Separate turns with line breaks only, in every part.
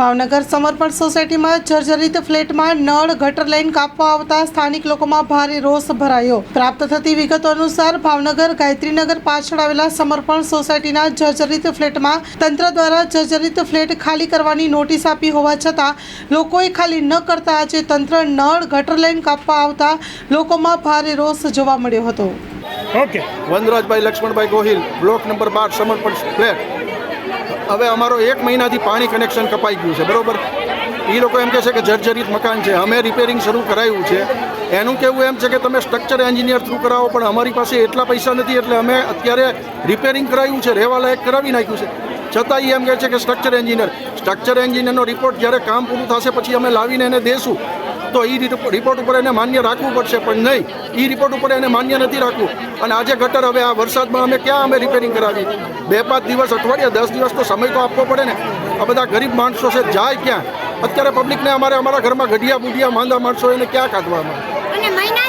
ભાવનગર સમર્પણ સોસાયટીમાં જર્જરિત ફ્લેટમાં નળ ગટર લાઈન કાપવા આવતા સ્થાનિક લોકોમાં ભારે રોષ ભરાયો. પ્રાપ્ત થતી વિગતો અનુસાર ભાવનગર ગાયત્રીનગર પાછળ આવેલા સમર્પણ સોસાયટીના જર્જરિત ફ્લેટમાં તંત્ર દ્વારા જર્જરિત ફ્લેટ ખાલી કરવાની નોટિસ આપી હોવા છતાં, લોકોએ ખાલી ન કરતા આજે તંત્ર નળ ગટર લાઈન કાપવા આવતા લોકોમાં ભારે રોષ જોવા મળ્યો હતો.
Okay.
Vanrajbhai Laxmanbhai Gohil, block number બાર, સમર્પણ ફ્લેટ. હવે અમારો એક મહિનાથી પાણી કનેક્શન કપાઈ ગયું છે, બરાબર? એ લોકો એમ કહે છે કે જર્જરિત મકાન છે, અમે રિપેરિંગ શરૂ કરાવ્યું છે. એનું કહેવું એમ છે કે તમે સ્ટ્રક્ચર એન્જિનિયર થ્રુ કરાવો, પણ અમારી પાસે એટલા પૈસા નથી, એટલે અમે અત્યારે રિપેરિંગ કરાવ્યું છે રહેવા લાયક કરાવી નાખ્યું છે. છતાં એમ કહે છે કે સ્ટ્રક્ચર એન્જિનિયર સ્ટ્રક્ચર એન્જિનિયરનો રિપોર્ટ જ્યારે કામ પૂરું થશે, પછી અમે લાવીને એને દેશું. તો એ રિપોર્ટ ઉપર એને માન્ય રાખવું પડશે પણ નહીં. એ રિપોર્ટ ઉપર એને માન્ય નથી રાખવું. અને આજે ગટર હવે આ વરસાદમાં અમે ક્યાં અમે રિપેરિંગ કરાવી બે પાંચ દિવસ અઠવાડિયા દસ દિવસ તો સમય તો આપવો પડે ને. આ બધા ગરીબ માણસો છે જાય ક્યાં? અત્યારે પબ્લિકને અમારે અમારા ઘરમાં ગઢિયા બુઢિયા માંદા માણસો એને ક્યાં કાઢવામાં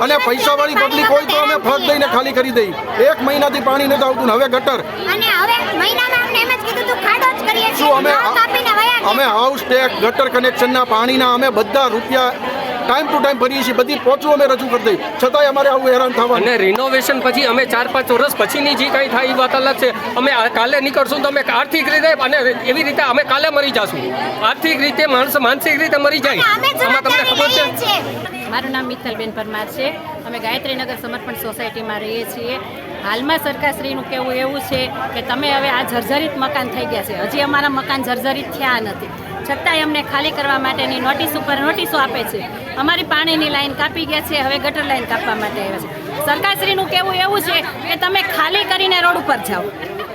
અને પૈસાવાળી પબ્લિક હોય તો અમે ફરજ દઈને ખાલી કરી દઈએ. એક મહિનાથી પાણી નથી આવતું ને હવે ગટર. શું અમે અમે હાઉસ ટેક્સ ગટર કનેક્શનના પાણીના અમે બધા રૂપિયા ટાઈમ ટુ ટાઈમ ભરીએ છીએ. બધી પહોંચવું અમે રજૂ કરી દઈએ. છતાંય અમારે આવું હેરાન થવાનું.
અને રિનોવેશન પછી અમે ચાર પાંચ વર્ષ પછીની જે કાંઈ થાય એ વાત અલગ છે. અમે કાલે નીકળશું તો અમે આર્થિક રીતે અને એવી રીતે અમે કાલે મરી જશું. આર્થિક રીતે માણસ માનસિક રીતે મરી જાય. આમાં તમને ખબર છે?
મારું નામ મિત્તલબેન પરમાર છે. અમે ગાયત્રીનગર સમર્પણ સોસાયટીમાં રહીએ છીએ. હાલમાં સરકારશ્રીનું કહેવું એવું છે કે તમે હવે આ જર્જરિત મકાન થઈ ગયા છે. હજી અમારા મકાન જર્જરિત થયા નથી. છતાંય અમને ખાલી કરવા માટેની નોટિસ ઉપર નોટિસો આપે છે. અમારી પાણીની લાઈન કાપી ગયા છે, હવે ગટર લાઈન કાપવા માટે આવ્યા છે. સરકારશ્રીનું કહેવું એવું છે કે તમે ખાલી કરીને રોડ ઉપર જાઓ.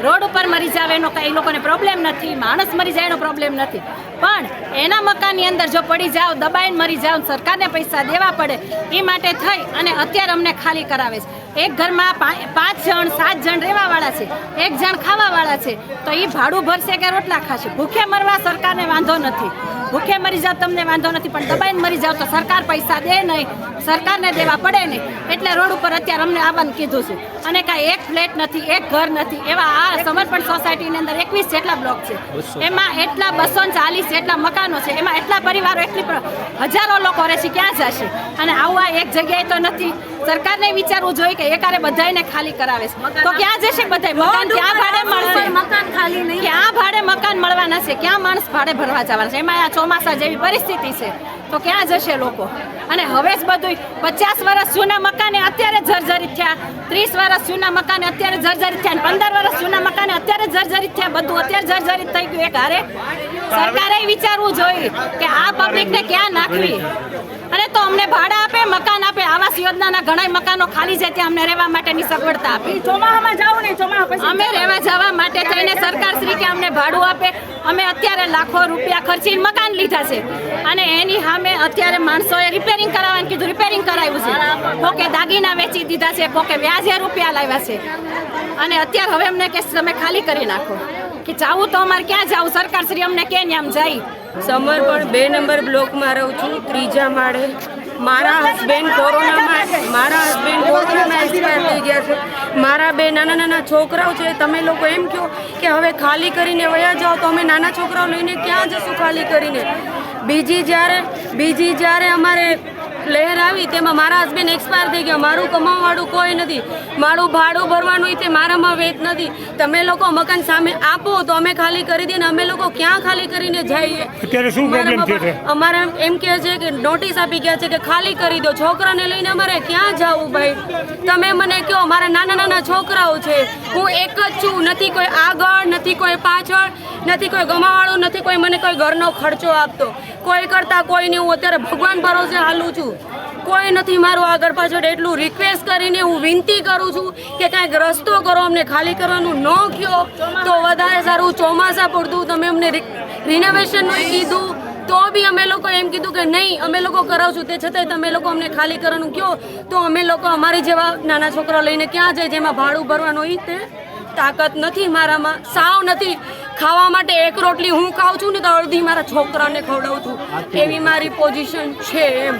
રોડ ઉપર મરી જાવ એનો એ લોકોને પ્રોબ્લેમ નથી, માણસ મરી જાય એનો પ્રોબ્લેમ નથી. પણ એના મકાનની અંદર જો પડી જાઓ, દબાઈને મરી જાઓ, સરકારને પૈસા દેવા પડે, એ માટે થઈ અને અત્યારે અમને ખાલી કરાવે છે. એક ઘરમાં પાંચ જણ, સાત જણ રહેવાવાળા છે, એક જણ ખાવાવાળા છે, તો એ ભાડું ભરશે કે રોટલા ખાશે? ભૂખે મરવા સરકારને વાંધો નથી. ભૂખે મરી જાવ તમને વાંધો નથી પણ દબાઈને મરી જાવ તો સરકાર પૈસા દે નહીં સરકારને દેવા પડે નહીં એટલે રોડ ઉપર અત્યારે અમને આવવાનું કીધું છે. અને કાંઈ એક ફ્લેટ નથી એક ઘર નથી એવા આ સમર્પણ સોસાયટીની અંદર એકવીસ જેટલા બ્લોક છે. એમાં એટલા બસો ચાલીસ જેટલા મકાનો છે. એમાં એટલા પરિવારો એટલી હજારો લોકો રહે છે ક્યાં જશે? અને આવું આ એક જગ્યાએ તો નથી. સરકારને વિચારવું જોઈએ કે એકારે બધાને ખાલી કરાવે છે. તો ક્યાં જશે બધાય? મકાન ક્યાં ભાડે મળશે? મકાન ખાલી નહીં ક્યાં ભાડે મકાન મળવાના છે ક્યાં માણસ ભાડે ભરવા જવાના છે? એમાં આ ચોમાસા જેવી પરિસ્થિતિ છે તો ક્યાં જશે લોકો? અને હવે જ બધું પચાસ વર્ષ જૂના મકાને અત્યારે જર્જરિત થયા ત્રીસ વર્ષ જૂના મકાને અત્યારે જર્જરિત થયા પંદર વર્ષ જૂના મકાને અત્યારે જર્જરિત થયા બધું અત્યારે જર્જરિત થઈ ગયું. એક હારે સરકારે વિચારવું જોઈએ કે આ પબ્લિકને ક્યાં નાખવી? અને તો અમને ભાડા આપે મકાન આપે આવાસ યોજનાના ઘણા મકાનો ખાલી છે ત્યાં અમને રહેવા માટેની સગવડતા આપે. ચોમાસામાં જાવ ને ચોમાસા અમે રહેવા જવા માટે થઈને સરકાર કે અમને ભાડું આપે, અમે અત્યારે લાખો રૂપિયા ખર્ચીને મકાન લીધા છે. અને એની સામે અત્યારે માણસોએ રિપેરિંગ કરાવવાનું કીધું રિપેરિંગ કરાવ્યું છે. કોકે દાગીના વેચી દીધા છે, કોકે વ્યાજે રૂપિયા લાવ્યા છે. અને અત્યારે હવે અમને કે તમે ખાલી કરી નાખો. કે જાવું તો અમારે ક્યાં જાવું? સરકાર શ્રી અમને કે આમ જાય.
સમર્પણ બે નંબર બ્લોકમાં રહું છું, ત્રીજા માળે. મારા હસબેન્ડ કોરોનામાં મારા હસબેન્ડ એક્સપાયર થઈ ગયા છે. મારા બે નાના નાના છોકરાઓ છે, તમે લોકો એમ કહો કે હવે ખાલી કરીને વયા જાઓ તો અમે નાના છોકરાઓ લઈને ક્યાં જશું ખાલી કરીને? બીજી જ્યારે બીજી જ્યારે અમારે લહેર આવી તેમાં મારા હસબેન્ડ એક્સપાયર થઈ ગયા. મારું કમાવાવાળું કોઈ નથી. મારું ભાડું ભરવાનું હોય તે મારામાં વેત નથી. તમે લોકો મકાન સામે આપો તો અમે ખાલી કરી દઈએ અમે લોકો ક્યાં ખાલી કરીને જઈએ?
અત્યારે શું પ્રોબ્લેમ છે
અમારે એમ કહે છે કે નોટિસ આપી ગયા છે કે ખાલી કરી દો. છોકરાને લઈને અમારે ક્યાં જવું ભાઈ? તમે મને કહો મારા નાના નાના છોકરાઓ છે. હું એક જ છું. નથી કોઈ આગળ નથી કોઈ પાછળ નથી કોઈ ગમાવાળું નથી કોઈ મને કોઈ ઘરનો ખર્ચો આપતો. કોઈ કરતા કોઈ નહીં હું અત્યારે ભગવાન ભરોસે હાલું છું. કોઈ નથી મારું આગળ પાછળ એટલું રિક્વેસ્ટ કરીને હું વિનંતી કરું છું કે કાંઈક રસ્તો કરો અમને ખાલી કરવાનું ન કહો તો વધારે સારું ચોમાસા પૂરતું તમે અમને રિનોવેશન કીધું તો બી અમે લોકો એમ કીધું કે નહીં અમે લોકો કરાવશું. તે છતાંય તમે લોકો અમને ખાલી કરવાનું કહો તો અમે લોકો અમારી જેવા નાના છોકરા લઈને ક્યાં જાય જેમાં ભાડું ભરવાનું હોય તે તાકાત નથી મારામાં સાવ નથી. ખાવા માટે એક રોટલી હું ખાઉં છું ને તો અડધી મારા છોકરાને ખવડાવું છું. એવી મારી પોઝિશન છે એમ.